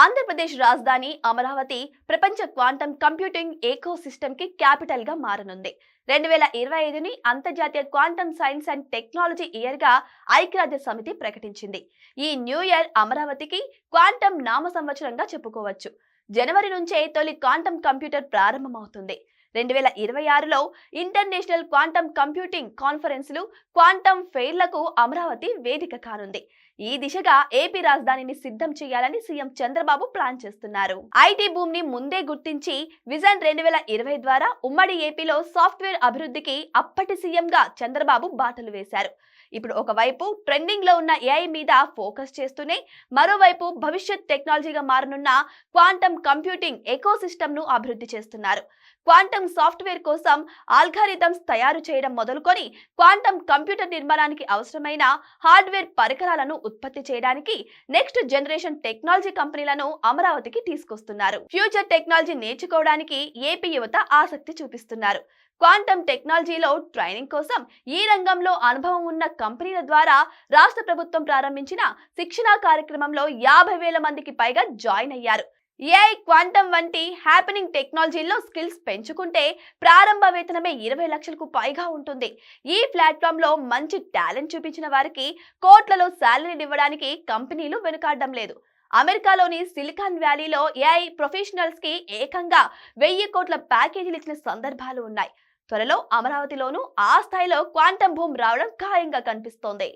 ఆంధ్రప్రదేశ్ రాజధాని అమరావతి ప్రపంచ quantum computing ఏకో కి క్యాపిటల్గా మారనుంది. రెండు వేల ఇరవై ఐదుని అంతర్జాతీయ క్వాంటమ్ సైన్స్ అండ్ టెక్నాలజీ ఇయర్గా ఐక్యరాజ్య సమితి ప్రకటించింది. ఈ న్యూ ఇయర్ అమరావతికి క్వాంటం నామ సంవత్సరంగా చెప్పుకోవచ్చు. జనవరి నుంచే తొలి క్వాంటం కంప్యూటర్ ప్రారంభమవుతుంది. రెండు వేల ఇరవై ఆరులో ఇంటర్నేషనల్ క్వాంటం కంప్యూటింగ్ కాన్ఫరెన్సులు క్వాంటం ఫెయిర్లకు అమరావతి వేదిక కానుంది. ఈ దిశగా ఏపీ రాజధానిని సిద్ధం చేయాలని సీఎం చంద్రబాబు ప్లాన్ చేస్తున్నారు. ఐటీ భూమిని ముందే గుర్తించి విజన్ రెండు వేల ఇరవై ద్వారా ఉమ్మడి ఏపీలో సాఫ్ట్వేర్ అభివృద్ధికి అప్పటి సీఎంగా చంద్రబాబు బాటలు వేశారు. ఇప్పుడు ఒకవైపు ట్రెండింగ్లో ఉన్న ఏఐ మీద ఫోకస్ చేస్తూనే మరోవైపు భవిష్యత్ టెక్నాలజీగా మారనున్న క్వాంటం కంప్యూటింగ్ ఎకో ను అభివృద్ధి చేస్తున్నారు. క్వాంటమ్ సాఫ్ట్వేర్ కోసం ఆల్గారిథమ్స్ తయారు చేయడం మొదలుకొని క్వాంటం కంప్యూటర్ నిర్మాణానికి అవసరమైన హార్డ్వేర్ పరికరాలను ఉత్పత్తి చేయడానికి నెక్స్ట్ జనరేషన్ టెక్నాలజీ కంపెనీలను అమరావతికి తీసుకొస్తున్నారు. ఫ్యూచర్ టెక్నాలజీ నేర్చుకోవడానికి ఏపీ యువత ఆసక్తి చూపిస్తున్నారు. క్వాంటం టెక్నాలజీలో ట్రైనింగ్ కోసం ఈ రంగంలో అనుభవం ఉన్న కంపెనీల ద్వారా రాష్ట్ర ప్రభుత్వం ప్రారంభించిన శిక్షణా కార్యక్రమంలో యాభై వేల మందికి పైగా జాయిన్ అయ్యారు. ఏఐ క్వాంటం వంటి హ్యాపెనింగ్ టెక్నాలజీలో స్కిల్స్ పెంచుకుంటే ప్రారంభ వేతనమే ఇరవై లక్షలకు పైగా ఉంటుంది. ఈ ప్లాట్ఫామ్లో మంచి టాలెంట్ చూపించిన వారికి కోట్లలో శాలరీని ఇవ్వడానికి కంపెనీలు వెనుకాడడం లేదు. అమెరికాలోని సిలికాన్ వ్యాలీలో ఏఐ ప్రొఫెషనల్స్కి ఏకంగా వెయ్యి కోట్ల ప్యాకేజీలు ఇచ్చిన సందర్భాలు ఉన్నాయి. త్వరలో అమరావతిలోనూ ఆ స్థాయిలో క్వాంటం భూమ్ రావడం ఖాయంగా కనిపిస్తోంది.